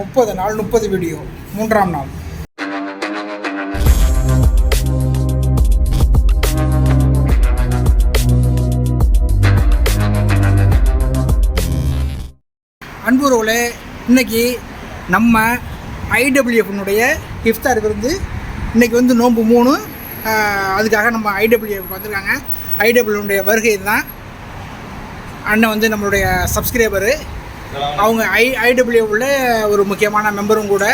முப்பது நாள் முப்பது வீடியோ. மூன்றாம் நாள். அன்புறவுகளே இன்னைக்கு நம்ம ஐடபிள்யூஎஃப்னுடைய இஃப்தார் விருந்து இன்னைக்கு வந்து நோன்பு மூணு. அதுக்காக நம்ம ஐடபிள்யூஎஃப் வந்திருக்காங்க. ஐடபிள்யூனுடைய வருகை தான் அண்ணன் வந்து நம்மளுடைய சப்ஸ்கிரைபரு. அவங்க ஐ ஐடபிள்யூ உள்ள ஒரு முக்கியமான மெம்பரும் கூட.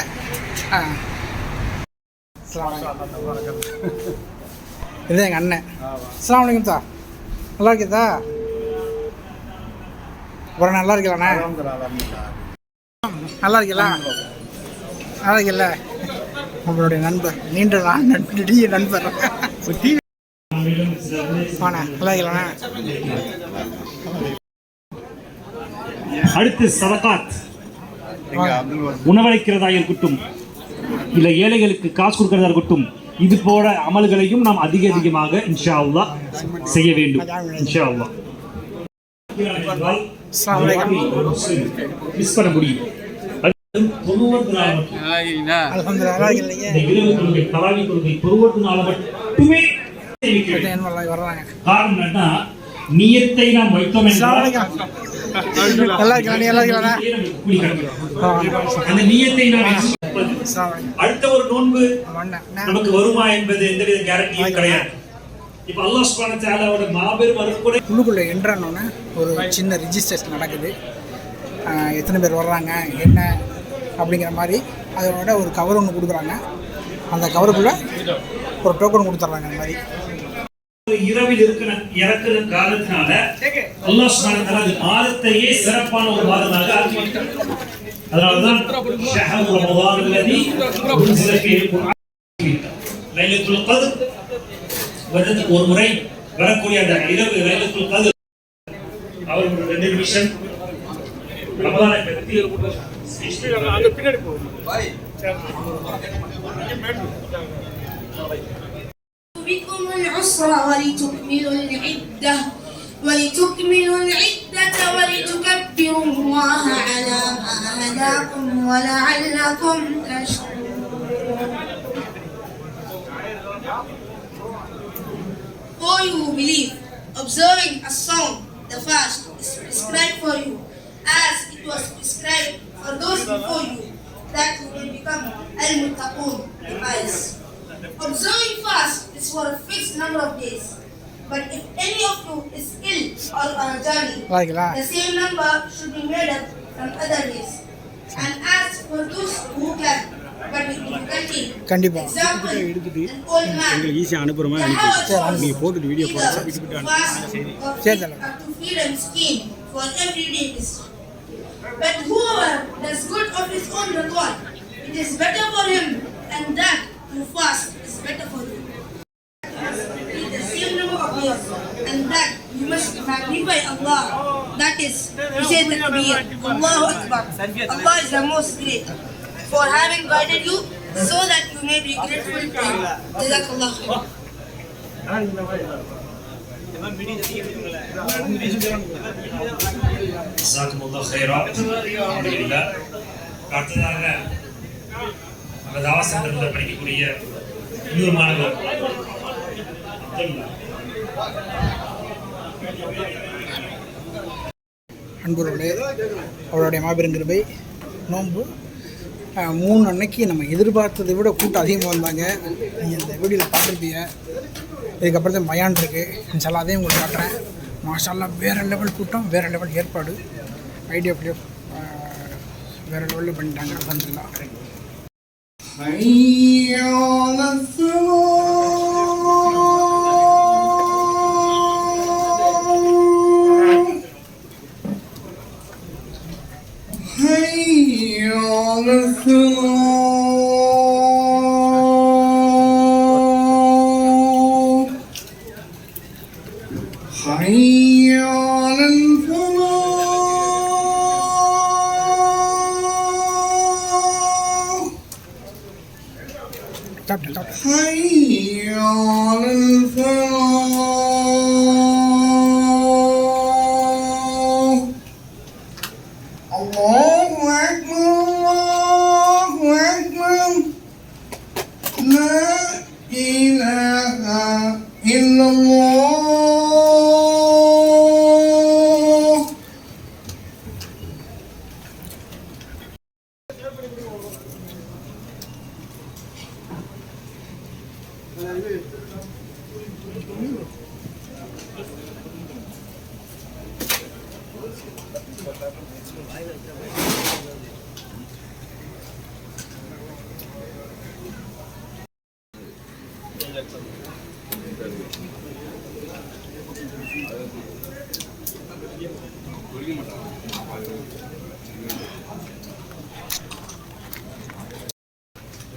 இதுதான் எங்கள் அண்ணன். அஸ்லாம் வலைக்கம் தா. நல்லா இருக்கீதா அப்புறம் நல்லா இருக்கலாண்ணே நல்லா இருக்கீங்களா? நல்லா இருக்கல நம்மளுடைய நண்பர். நீண்ட நாள் நண்பர் நெடிய நண்பர். வாண்ணே நல்லா இருக்கலாண்ணே அடுத்து சதகாத். உணவளிக்கிறதா இருக்கட்டும் இல்ல ஏழைகளுக்கு காசு கொடுக்கிறதா இருக்கட்டும்? இது போல அமல்களையும் நாம் அதிக அதிகமாக இன்ஷா அல்லாஹ் செய்ய வேண்டும். இன்ஷா அல்லாஹ் அஸ்ஸலாமு அலைக்கும். மிஸ் பண்ண முடியும். மட்டும். வேண்டும். என்ன நியத்தை நாம் வைத்தோம். நல்லா இருக்கலாம் நல்லா அந்த நியத்தை நாம். அடுத்த ஒரு நோன்பு நமக்கு வருமா என்பது எந்தவித கேரண்டியும் கிடையாது. இப்ப அல்லாஹ் சுப்ஹானஹு வ தஆலாவோட மாபெரும் அருட்கொடை உள்ளுக்குள்ளே என்ட்ரானோன்னே ஒரு சின்ன ரிஜிஸ்ட்ரேஷன் நடக்குது. எத்தனை பேர் வர்றாங்க என்ன அப்படிங்கிற மாதிரி அதோட ஒரு கவர் ஒன்று கொடுக்குறாங்க. அந்த கவருக்குள்ளே ஒரு டோக்கன் கொடுத்துட்றாங்க அந்த மாதிரி. இரவில் இருக்கிற இறக்கிற காலத்தினால அல்லாஹ் மாதத்தையே சிறப்பான ஒரு மாதமாக அதனால்தான் முறை வரக்கூடிய அந்த العسر ولتكملوا العدة ولتكملوا العدة ولتكبروا الله على ما هداكم ولعلكم تشكرون For you who believe, observing a song, the fast is prescribed for you, as it was prescribed for those before you, that you may become al-muttaqun, the pious. Observing fast is for a fixed number of days. But if any of you is ill or on a journey, வாங்கிக்கலாம் the same number should be made up from other days. And as for those who can, but with difficulty, கண்டிப்பாக example, an old man, ஈஸியாக அனுப்புகிற மாதிரி the அனுப்பி house was நீங்கள் போட்டுட்டு video eager போட்டு to fast or சரி, feed, தல. or to feed and skin for everyday use. But whoever does good of his own accord, it is better for him, and that to fast is better for you. Eat the same number of years, and that you must magnify Allah. That is, you say the Kabir, Allahu Akbar. Allah is the most great for having guided you so that you may be grateful to Him. Jazakallah khair. ஜஸாக்குமுல்லாஹ் ஹைரா அல்ஹம்துலில்லாஹ் அடுத்ததாக நம்ம தாவா சென்டரில் படிக்கக்கூடிய இன்னொரு மாணவர் அப்துல்லா அன்புறவுடைய அவருடைய மாபெரும் கிருபை நோன்பு. மூணு அன்னைக்கு நம்ம எதிர்பார்த்ததை விட கூட்டம் அதிகமாக வந்தாங்க. நீங்கள் இந்த வீடியோவில் பார்த்துருப்பீங்க. இதுக்கப்புறம் தான் மயான் இருக்குது இன்ஷால்லா அதையும் உங்களுக்கு காட்டுறேன். மாஷாலாம் வேறு லெவல் கூட்டம் வேறு லெவல் ஏற்பாடு. ஐடியா பிளே வேறு லெவலில் பண்ணிட்டாங்க. அலமதுல்லா চাপটা চাপটা إلا الله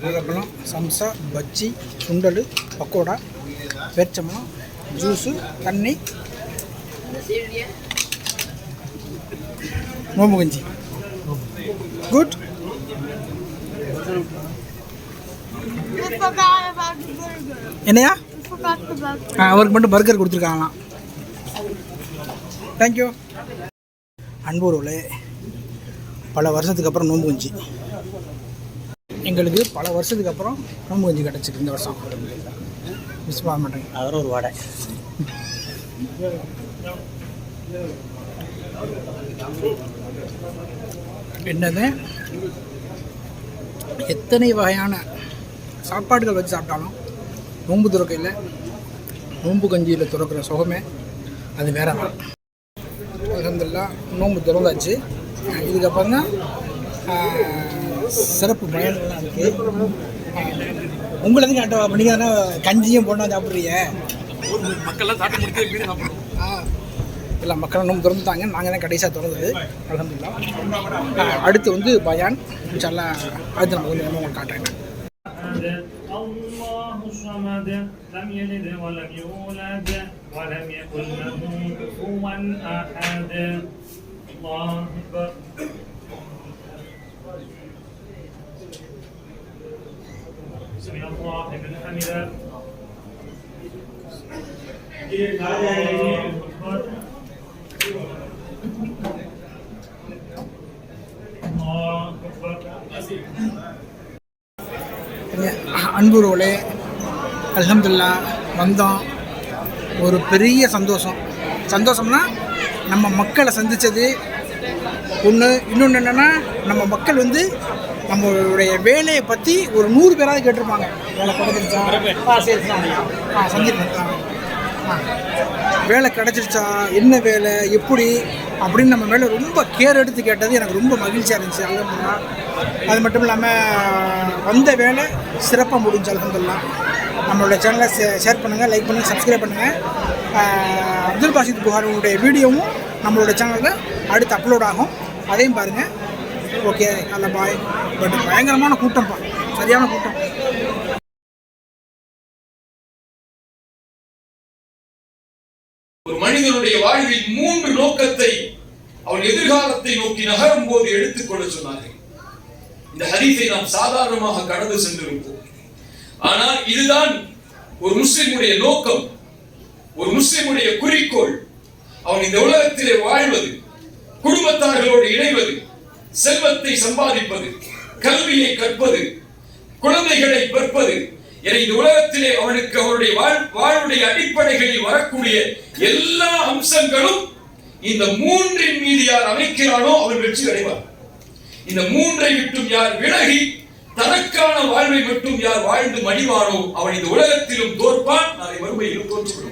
రబ్బలం సంస బజ్జి ఉండలు పకోడా పెచ్చమ్మ జ్యూసు అన్నీ நோம்பு கஞ்சி குட். என்னையா. ஆ, அவருக்கு மட்டும் பர்கர் கொடுத்துருக்காங்களாம். தேங்க்யூ அன்பூர்வில் பல வருஷத்துக்கு அப்புறம் நோன்பு கஞ்சி. எங்களுக்கு பல வருஷத்துக்கு அப்புறம் நோன்பு கஞ்சி கிடச்சிருக்கு இந்த வருஷம். மிஸ் பண்ண மாட்டேங்க அதில் ஒரு வடை. என்னது? எத்தனை வகையான சாப்பாடுகள் வச்சு சாப்பிட்டாலும் நோன்பு துறக்கையில் நோன்பு கஞ்சியில் துறக்கிற சுகமே அது வேற தான். அலமதுல்லா நோன்பு திறந்தாச்சு. இதுக்கப்புறம் தான் சிறப்பு பயன்கள்லாம் இருக்குது உங்களை எதுக்கு ஆட்டோ நீங்கள் தானே கஞ்சியும் போனால் சாப்பிட்றீங்க. மக்கள்லாம் சாப்பிட்டு முடிச்சு சாப்பிடுவோம் ஆ எல்லா மக்களும் நோம்பு திறந்துட்டாங்க நாங்கள் தான் கடைசியாக திறந்தது அலமதுல்லா அடுத்து வந்து பயான் இன்ஷால்லா அடுத்து நான் கொஞ்சம் கொஞ்சமாக உங்களுக்கு காட்டுறேன் الله الصمد لم يلد ولم يولد ولم يكن له كفوا احد الله اكبر سمع الله لمن حمده அன்புரோலே அலமதுல்லா வந்தோம். ஒரு பெரிய சந்தோஷம். சந்தோஷம்னா நம்ம மக்களை சந்தித்தது ஒன்று இன்னொன்று என்னென்னா நம்ம மக்கள் வந்து நம்மளுடைய வேலையை பற்றி ஒரு நூறு பேராவது கேட்டிருப்பாங்க. வேலை கிடச்சிருச்சா? ஆ சரி சரி. ஆ சந்திப்பேன் ஆ. வேலை கிடச்சிருச்சா? என்ன வேலை? எப்படி? அப்படின்னு நம்ம மேலே ரொம்ப கேர் எடுத்து கேட்டது எனக்கு ரொம்ப மகிழ்ச்சியாக இருந்துச்சு. அலமதுல்லா அது மட்டும் இல்லாமல் வந்த வேலை சிறப்பாக முடிஞ்சு அலமதுல்லா நம்மளோட சேனலை ஷேர் பண்ணுங்கள் லைக் பண்ணுங்கள் சப்ஸ்கிரைப் பண்ணுங்கள் அப்துல் பாசித் புகாரோடைய வீடியோவும் நம்மளோட சேனலில் அடுத்து அப்லோட் ஆகும். அதையும் பாருங்கள் ஓகே நல்ல பாய் பட் பயங்கரமான கூட்டம்ப்பா. சரியான கூட்டம். மனிதனுடைய வாழ்வில் மூன்று நோக்கத்தை அவன் எதிர்காலத்தை நோக்கி நகரும் போது எடுத்துக்கொள்ள சொன்னார்கள். இந்த ஹதீஸை நாம் சாதாரணமாக கடந்து சென்றிருப்போம். ஆனால் இதுதான் ஒரு முஸ்லிமுடைய நோக்கம் ஒரு முஸ்லிமுடைய குறிக்கோள். அவன் இந்த உலகத்திலே வாழ்வது குடும்பத்தார்களோடு இணைவது செல்வத்தை சம்பாதிப்பது கல்வியை கற்பது குழந்தைகளை பெற்பது என இந்த உலகத்திலே அவனுக்கு அவனுடைய வாழ் வாழ்வுடைய அடிப்படைகளில் வரக்கூடிய எல்லா அம்சங்களும் இந்த மூன்றின் மீது யார் அமைக்கிறானோ அவன் வெற்றி அடைவார் இந்த மூன்றை விட்டும் யார் விலகி தனக்கான வாழ்வை மட்டும் யார் வாழ்ந்து மடிவானோ அவன் இந்த உலகத்திலும் தோற்பான். நாளை மறுமையிலும் தோற்றுவிடும்